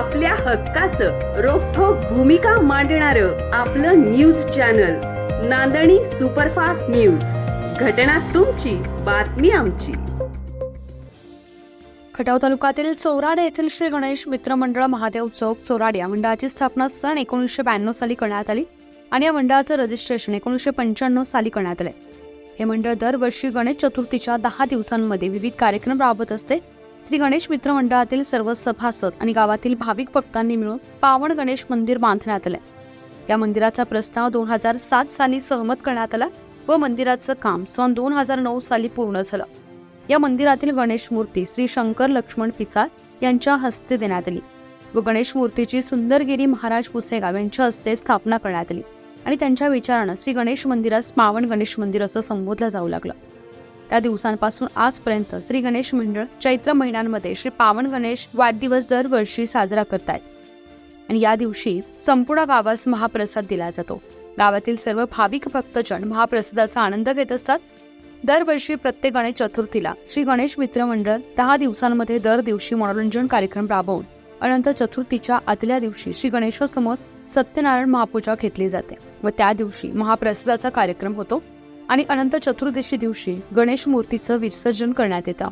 आपल्या हक्काचं रोखोक भूमिका मांडणार आपलं news channel Nandani superfast news. घटना तुमची बातमी आमची. खटाव तालुक्यातील चौराडे येथील श्री गणेश मित्र मंडळ महादेव चौक चौराडे या मंडळाची स्थापना सन एकोणीसशे ब्याण्णव साली करण्यात आली आणि या मंडळाचं रजिस्ट्रेशन एकोणीसशे पंच्याण्णव साली करण्यात आले हे मंडळ दरवर्षी गणेश चतुर्थीच्या दहा दिवसांमध्ये विविध कार्यक्रम राबवत असते. श्री गणेश मित्र मंडळातील सर्व सभासद आणि गावातील भाविक भक्तांनी मिळून पावन गणेश मंदिर बांधण्यात आले या मंदिराचा प्रस्ताव दोन हजार सात साली सहमत करण्यात आला व मंदिराचं काम सन दोन हजार नऊ साली पूर्ण झालं. या मंदिरातील गणेश मूर्ती श्री शंकर लक्ष्मण पिसाळ यांच्या हस्ते देण्यात आली व गणेश मूर्तीची सुंदरगिरी महाराज पुसेगाव यांच्या हस्ते स्थापना करण्यात आली आणि त्यांच्या विचारानं श्री गणेश मंदिरास पावन गणेश मंदिर असं संबोधलं जाऊ लागलं. त्या दिवसांपासून आजपर्यंत श्री गणेश मंडळ चैत्र महिन्यांमध्ये श्री पावन गणेश वाढदिवस दरवर्षी साजरा करतायत. आणि या दिवशी संपूर्ण गावास महाप्रसाद दिला जातो. गावातील सर्व भाविक भक्तजन महाप्रसादाचा आनंद घेत असतात. दरवर्षी प्रत्येक गणेश चतुर्थीला श्री गणेश मित्र मंडळ दहा दिवसांमध्ये दर दिवशी मनोरंजन कार्यक्रम राबवून अनंत चतुर्थीच्या आदल्या दिवशी श्री गणेशासमोर सत्यनारायण महापूजा घेतली जाते. व त्या दिवशी महाप्रसादाचा कार्यक्रम होतो. आणि अनंत चतुर्दशी दिवशी गणेश मूर्तीचं विसर्जन करण्यात येतं.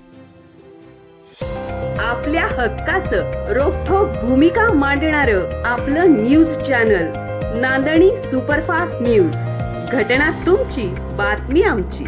आपल्या हक्काचं रोखोक भूमिका मांडणार आपलं news channel Nandani superfast news. घटना तुमची बातमी आमची.